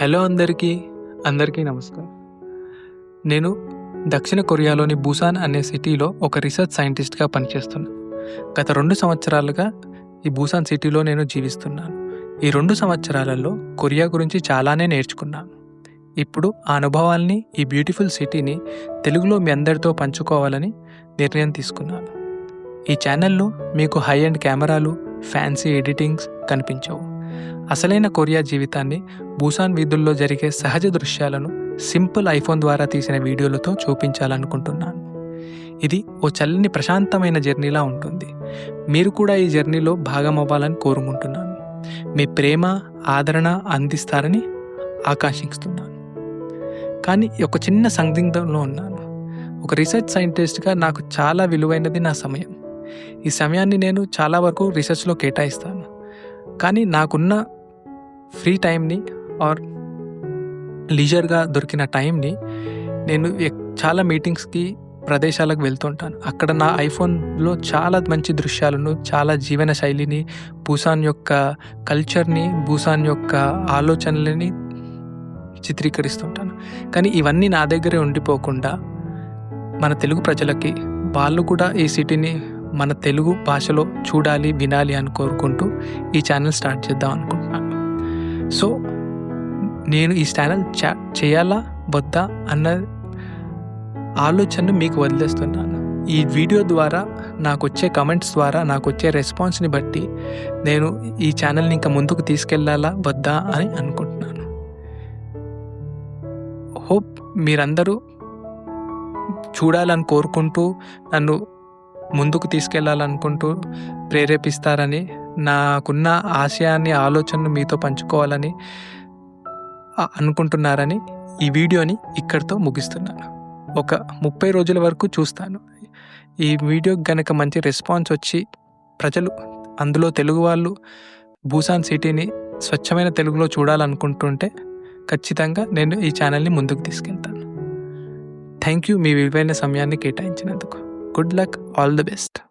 Hello అందరికీ అందరికీ నమస్కారం. నేను దక్షిణ కొరియాలోని బుసాన్ అనే సిటీలో ఒక రీసెర్చ్ సైంటిస్ట్గా పనిచేస్తున్నాను గత రెండు సంవత్సరాలుగా ఈ బూసాన్ సిటీలో నేను జీవిస్తున్నాను. ఈ రెండు సంవత్సరాలలో కొరియా గురించి చాలానే నేర్చుకున్నాను. ఇప్పుడు ఆ అనుభవాల్ని ఈ బ్యూటిఫుల్ సిటీని తెలుగులో మీ అందరితో పంచుకోవాలని నిర్ణయం తీసుకున్నాను. ఈ ఛానల్లో మీకు హై అండ్ కెమెరాలు ఫ్యాన్సీ ఎడిటింగ్స్ కనిపించవు. అసలైన కొరియా జీవితాన్ని బూసాన్ వీధుల్లో జరిగే సహజ దృశ్యాలను సింపుల్ ఐఫోన్ ద్వారా తీసిన వీడియోలతో చూపించాలనుకుంటున్నాను. ఇది ఓ చల్లని ప్రశాంతమైన జర్నీలా ఉంటుంది. మీరు కూడా ఈ జర్నీలో భాగమవ్వాలని కోరుకుంటున్నాను. మీ ప్రేమ ఆదరణ అందిస్తారని ఆకాంక్షిస్తున్నాను. కానీ ఒక చిన్న సందిగ్ధంలో ఉన్నాను. ఒక రీసెర్చ్ సైంటిస్ట్గా నాకు చాలా విలువైనది నా సమయం. ఈ సమయాన్ని నేను చాలా వరకు రీసెర్చ్లో కేటాయిస్తాను. కానీ నాకున్న ఫ్రీ టైంని ఆర్ లీజర్గా దొరికిన టైంని నేను చాలా మీటింగ్స్కి ప్రదేశాలకు వెళ్తుంటాను. అక్కడ నా ఐఫోన్లో చాలా మంచి దృశ్యాలను చాలా జీవన శైలిని భూసాన్ యొక్క కల్చర్ని భూసాన్ యొక్క ఆలోచనలని చిత్రీకరిస్తుంటాను. కానీ ఇవన్నీ నా దగ్గరే ఉండిపోకుండా మన తెలుగు ప్రజలకి వాళ్ళు కూడా ఈ సిటీని మన తెలుగు భాషలో చూడాలి వినాలి అని కోరుకుంటూ ఈ ఛానల్ స్టార్ట్ చేద్దాం అనుకుంటున్నాను. సో నేను ఈ ఛానల్ చా చేయాలా వద్దా అన్న ఆలోచనను మీకు వదిలేస్తున్నాను. ఈ వీడియో ద్వారా నాకు వచ్చే కమెంట్స్ ద్వారా నాకు వచ్చే రెస్పాన్స్ని బట్టి నేను ఈ ఛానల్ని ఇంకా ముందుకు తీసుకెళ్ళాలా వద్దా అని అనుకుంటున్నాను. హోప్ మీరందరూ చూడాలని కోరుకుంటూ నన్ను ముందుకు తీసుకెళ్ళాలనుకుంటూ ప్రేరేపిస్తారని నాకున్న ఆశయాన్ని ఆలోచనను మీతో పంచుకోవాలని అనుకుంటున్నారని ఈ వీడియోని ఇక్కడితో ముగిస్తున్నాను. ఒక ముప్పై రోజుల వరకు చూస్తాను. ఈ వీడియోకి గనక మంచి రెస్పాన్స్ వచ్చి ప్రజలు అందులో తెలుగు వాళ్ళు భూసాన్ సిటీని స్వచ్ఛమైన తెలుగులో చూడాలనుకుంటుంటే ఖచ్చితంగా నేను ఈ ఛానల్ని ముందుకు తీసుకెళ్తాను. థ్యాంక్ యూ మీ విలువైన సమయాన్ని కేటాయించినందుకు. good luck, all the best.